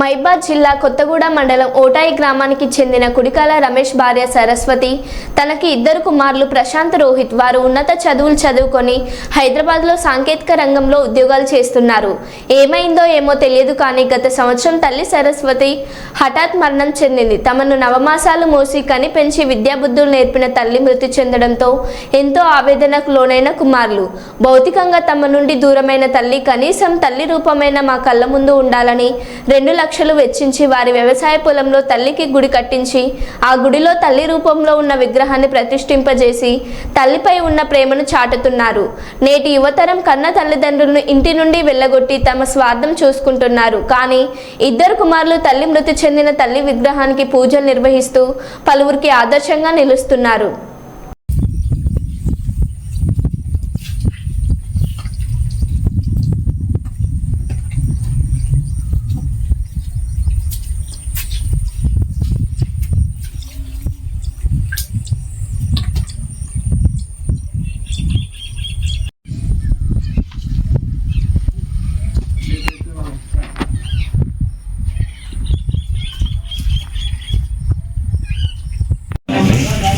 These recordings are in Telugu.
మైబాద్ జిల్లా కొత్తగూడ మండలం ఓటాయి గ్రామానికి చెందిన కుడికాల రమేష్ భార్య సరస్వతి. తనకి ఇద్దరు కుమారులు ప్రశాంత్ రోహిత్. వారు ఉన్నత చదువులు చదువుకొని హైదరాబాద్లో సాంకేతిక రంగంలో ఉద్యోగాలు చేస్తున్నారు. ఏమైందో ఏమో తెలియదు కానీ గత సంవత్సరం తల్లి సరస్వతి హఠాత్ మరణం చెందింది. తమను నవమాసాలు మోసి కని పెంచి విద్యాబుద్ధులు నేర్పిన తల్లి మృతి చెందడంతో ఎంతో ఆవేదనకు లోనైన కుమారులు. భౌతికంగా తమ నుండి దూరమైన తల్లి కనీసం తల్లి రూపమైన మా కళ్ళ ముందు ఉండాలని రెండు లక్షలు వెచ్చించి వారి వ్యవసాయ పొలంలో తల్లికి గుడి కట్టించి ఆ గుడిలో తల్లి రూపంలో ఉన్న విగ్రహాన్ని ప్రతిష్ఠింపజేసి తల్లిపై ఉన్న ప్రేమను చాటుతున్నారు. నేటి యువతరం కన్న తల్లిదండ్రులను ఇంటి నుండి వెళ్ళగొట్టి తమ స్వార్థం చూసుకుంటున్నారు. కానీ ఇద్దరు కుమారులు తల్లి మృతి చెందిన తల్లి విగ్రహానికి పూజలు నిర్వహిస్తూ పలువురికి ఆదర్శంగా నిలుస్తున్నారు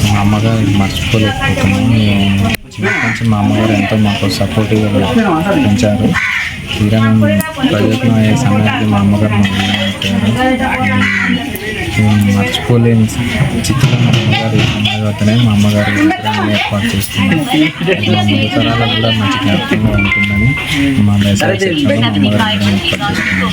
మా అమ్మగారు మర్చిపోలేకపోతున్నాము మేము చిన్నప్పటి మా అమ్మగారు ఎంతో మాకు సపోర్టివ్గా పెంచారు. తీరా మేము ప్రయత్నం అయ్యే సమయానికి మా అమ్మగారు మర్చిపోలేని చిత్రం మా అమ్మగారు ఈ సమాజవతనే మా అమ్మగారు విగ్రహాన్ని ఏర్పాటు చేస్తున్నారు. మా ముందు తరాలకు కూడా మంచి జ్ఞాపకంగా ఉంటుందని మా మా అమ్మగారు ఏర్పాటు చేస్తున్నాము